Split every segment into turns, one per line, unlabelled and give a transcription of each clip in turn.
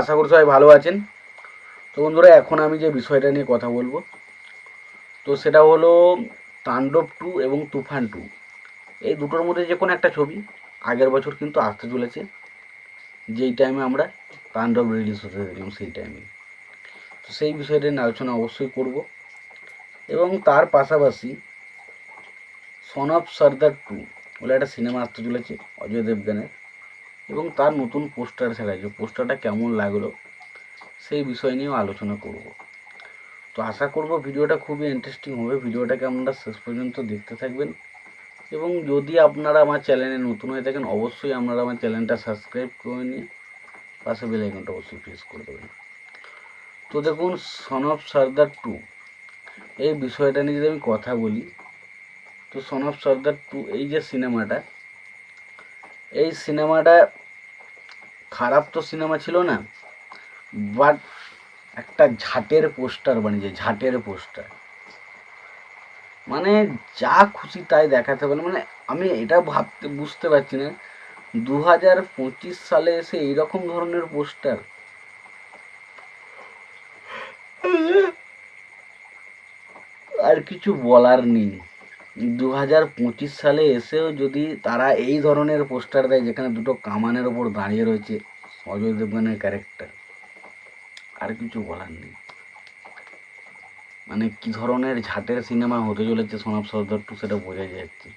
আশা করি সবাই ভালো আছেন। তো বন্ধুরা, এখন আমি যে বিষয়টা নিয়ে কথা বলব, তো সেটা হলো তাণ্ডব টু এবং তুফান টু। এই দুটোর মধ্যে যে কোনো একটা ছবি আগের বছর কিন্তু আসতে চলেছে, যেই টাইমে আমরা তাণ্ডব রিলিজ হতে দেখলাম সেই টাইমে তো সেই বিষয়টা নিয়ে আলোচনা অবশ্যই করব এবং তার পাশাপাশি সন অফ সর্দার টু বলে একটা সিনেমা আসতে চলেছে, অজয় দেবগানের। এবং তার নতুন পোস্টার ছাড়াইছে পোস্টারটা কেমন লাগল সেই বিষয় নিয়েও আলোচনা করব। তো আশা করব ভিডিওটা খুবই ইন্টারেস্টিং হবে। ভিডিওটাকে আপনারা শেষ পর্যন্ত দেখতে থাকবেন। এবং যদি আপনারা আমার চ্যানেলে নতুন হয়ে থাকেন, অবশ্যই আপনারা আমার চ্যানেলটা সাবস্ক্রাইব করে নিয়ে পাশে বেল আইকনটা অবশ্যই প্রেস করে দেবেন। তো দেখুন সন অফ সর্দার টু এই বিষয়টা নিয়ে যদি আমি কথা বলি, তো সন অফ সর্দার টু এই যে সিনেমাটা এই সিনেমাটা খারাপ তো সিনেমা ছিল না বাট একটা ঝাটের পোস্টার বানিয়েছে, ঝাটের পোস্টার। মানে যা খুশি তাই দেখাতে পারে মানে আমি এটা ভাবতে, বুঝতে পারছি না দু হাজার পঁচিশ সালে এসে এইরকম ধরনের পোস্টার। আর কিছু বলার নেই। দু হাজার পঁচিশ সালে এসেও যদি তারা এই ধরনের পোস্টার দেয় যেখানে দুটো কামানের ওপর দাঁড়িয়ে রয়েছে অজয় দেবগানের ক্যারেক্টার, আর কিছু বলার নেই। মানে কি ধরনের ঝাটের সিনেমা হতে চলেছে সোনাব সর্দার টু সেটা বোঝা যাচ্ছে।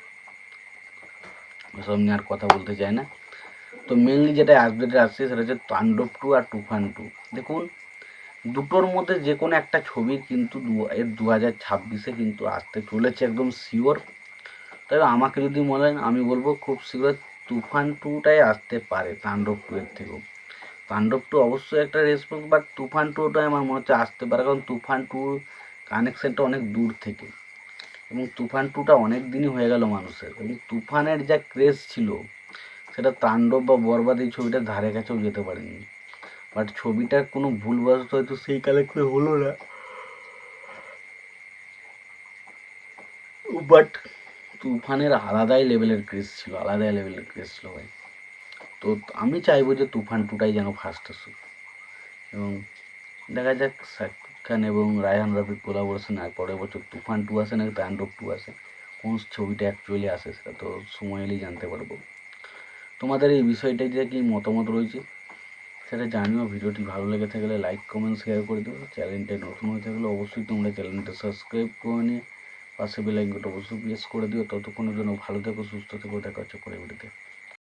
ওসব নিয়ে আর কথা বলতে চাই না। তো মেনলি যেটা আপডেট আসছে সেটা হচ্ছে তাণ্ডব টু আর তুফান টু। দেখুন দুটোর মধ্যে যে কোনো একটা ছবি কিন্তু দু- এর দু হাজার ছাব্বিশে কিন্তু আসতে চলেছে একদম শিওর তবে আমাকে যদি বলেন, আমি বলব খুব শীঘ্র তুফান টুটাই আসতে পারে তাণ্ডব টু এর থেকেও। তাণ্ডব টু অবশ্যই একটা রেসপন্স বাট তুফান টুটাই আমার মনে হচ্ছে আসতে পারে, কারণ তুফান টু কানেকশানটা অনেক দূর থেকে। এবং তুফান টুটা অনেক দিনই হয়ে গেল মানুষের। এবং তুফানের যা ক্রেজ ছিল, সেটা তাণ্ডব বা বরবাদ এই ছবিটার ধারে কাছেও যেতে পারেনি। বাট ছবিটার কোনো ভুলবশত হয়তো সেই কালেক্টে হলো না। বাট তুফানের আলাদাই লেভেলের ক্রেজ ছিল, আলাদাই লেভেলের ক্রেজ ছিল ভাই। তো আমি চাইব যে তুফান টুটাই যেন ফার্স্ট আসুক। এবং দেখা যাক শাকিব খান এবং রায়হান রাফির কোলাবোরেশন আর পরের বছর তুফান টু আসে নাকি তাণ্ডব টু আসে? কোন ছবিটা অ্যাকচুয়ালি আসে সেটা তো সময় এলেই জানতে পারব। তোমাদের এই বিষয়টাই যে কি মতামত রয়েছে? সেটা জানিও, ভিডিওটি ভালো লেগে থাকলে লাইক কমেন্ট শেয়ার করে দেবো চ্যানেলটায় নতুন হয়ে থাকলে অবশ্যই তোমরা চ্যানেলটা সাবস্ক্রাইব করে নিয়ে পাশে বেলাইকনটা অবশ্যই প্রেস করে দিও। ততক্ষণের জন্য ভালো থেকো, সুস্থ থেকো, দেখা হচ্ছে পরে ভিডিওতে